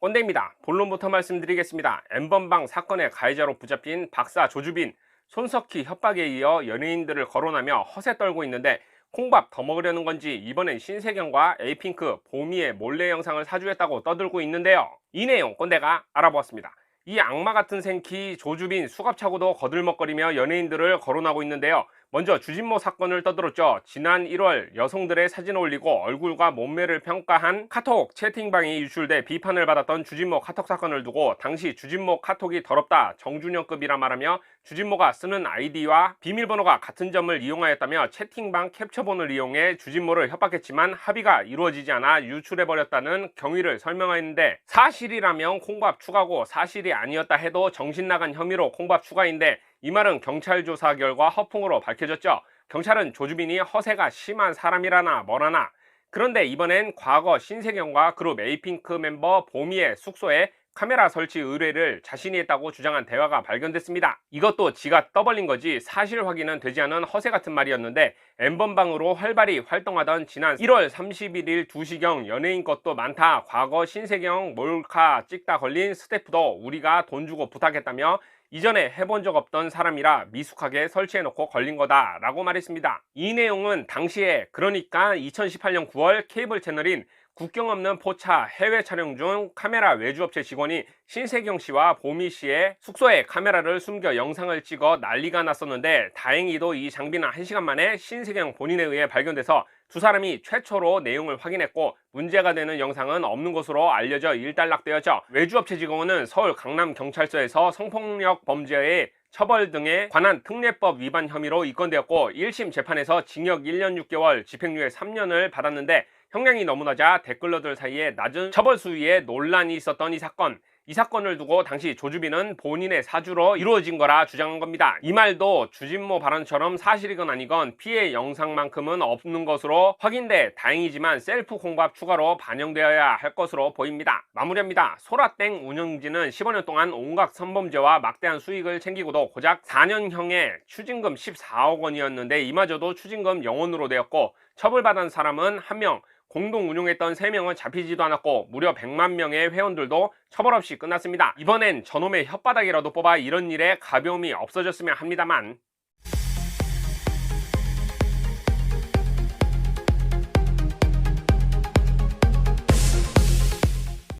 꼰대입니다. 본론부터 말씀드리겠습니다. 엠번방 사건의 가해자로 붙잡힌 박사 조주빈, 손석희 협박에 이어 연예인들을 거론하며 허세 떨고 있는데 콩밥 더 먹으려는 건지 이번엔 신세경과 에이핑크, 보미의 몰래 영상을 사주했다고 떠들고 있는데요. 이 내용 꼰대가 알아보았습니다. 이 악마 같은 생키 조주빈 수갑차고도 거들먹거리며 연예인들을 거론하고 있는데요. 먼저 주진모 사건을 떠들었죠. 지난 1월 여성들의 사진을 올리고 얼굴과 몸매를 평가한 카톡 채팅방이 유출돼 비판을 받았던 주진모 카톡 사건을 두고 당시 주진모 카톡이 더럽다 정준영급이라 말하며 주진모가 쓰는 아이디와 비밀번호가 같은 점을 이용하였다며 채팅방 캡처본을 이용해 주진모를 협박했지만 합의가 이루어지지 않아 유출해버렸다는 경위를 설명하였는데 사실이라면 콩밥 추가고 사실이 아니었다 해도 정신나간 혐의로 콩밥 추가인데 이 말은 경찰 조사 결과 허풍으로 밝혀졌죠. 경찰은 조주빈이 허세가 심한 사람이라나 뭐라나 그런데 이번엔 과거 신세경과 그룹 에이핑크 멤버 보미의 숙소에 카메라 설치 의뢰를 자신이 했다고 주장한 대화가 발견됐습니다. 이것도 지가 떠벌린 거지 사실 확인은 되지 않은 허세 같은 말이었는데 엠번방으로 활발히 활동하던 지난 1월 31일 2시경 연예인 것도 많다. 과거 신세경 몰카 찍다 걸린 스태프도 우리가 돈 주고 부탁했다며 이전에 해본 적 없던 사람이라 미숙하게 설치해놓고 걸린 거다 라고 말했습니다. 이 내용은 당시에 그러니까 2018년 9월 케이블 채널인 국경 없는 포차 해외 촬영 중 카메라 외주업체 직원이 신세경 씨와 보미 씨의 숙소에 카메라를 숨겨 영상을 찍어 난리가 났었는데 다행히도 이 장비는 1시간 만에 신세경 본인에 의해 발견돼서 두 사람이 최초로 내용을 확인했고 문제가 되는 영상은 없는 것으로 알려져 일단락되었죠. 외주업체 직원은 서울 강남경찰서에서 성폭력 범죄에 처벌 등에 관한 특례법 위반 혐의로 입건되었고 1심 재판에서 징역 1년 6개월 집행유예 3년을 받았는데 형량이 너무 낮아 댓글러들 사이에 낮은 처벌 수위에 논란이 있었던 이 사건 이 사건을 두고 당시 조주빈은 본인의 사주로 이루어진 거라 주장한 겁니다. 이 말도 주진모 발언처럼 사실이건 아니건 피해 영상만큼은 없는 것으로 확인돼 다행이지만 셀프 공밥 추가로 반영되어야 할 것으로 보입니다. 마무리합니다. 소라땡 운영진은 15년 동안 온갖 선범죄와 막대한 수익을 챙기고도 고작 4년형의 추징금 14억 원이었는데 이마저도 추징금 0원으로 되었고 처벌받은 사람은 1명 공동 운용했던 3명은 잡히지도 않았고 무려 100만 명의 회원들도 처벌 없이 끝났습니다. 이번엔 저놈의 혓바닥이라도 뽑아 이런 일에 가벼움이 없어졌으면 합니다만